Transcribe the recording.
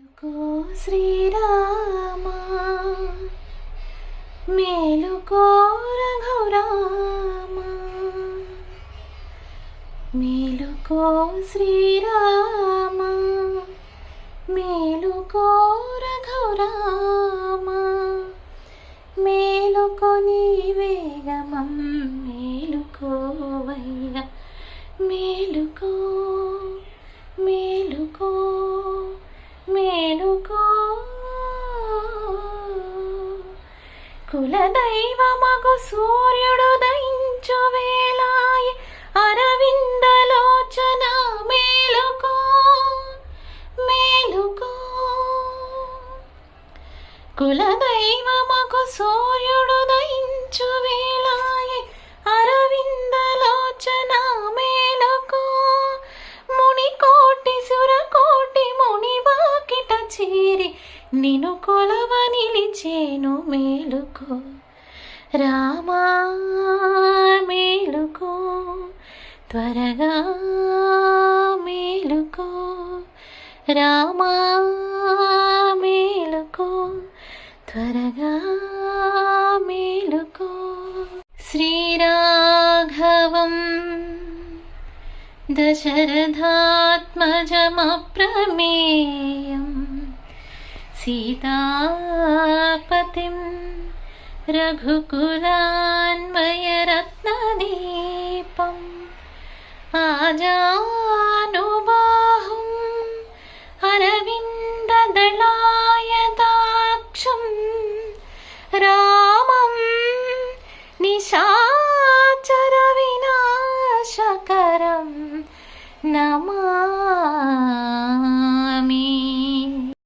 మేలుకో శ్రీరామా మేలుకో రఘురామా మేలుకో శ్రీరామా మేలుకో రఘురామా మేలుకో నీ వేగమం మేలుకోవయ్య కుల దైవమగు సూర్యుడు దయించు వేళాయ అరవిందలోచన మేలుకో మేలుకో. కుల దైవమగు సూర్యుడు దయించు వేళాయ అరవిందలోచన మేలుకో. మునికోటి సురకోటి ముని వాకిట చేరి నిను కొలవనిలిచేను మేలుకో. రామా మేలుకో. త్వరగా మేలుకో. రామా మేలుకో. త్వరగా మేలుకో. శ్రీరాఘవం దశరథాత్మజమప్రమేయం. सीतापतिं रघुकुदान्वयरत्नदीपम् आजानुबाहुम् अरविन्ददलायताक्षं रामं निशाचरविनाशकरं नमा।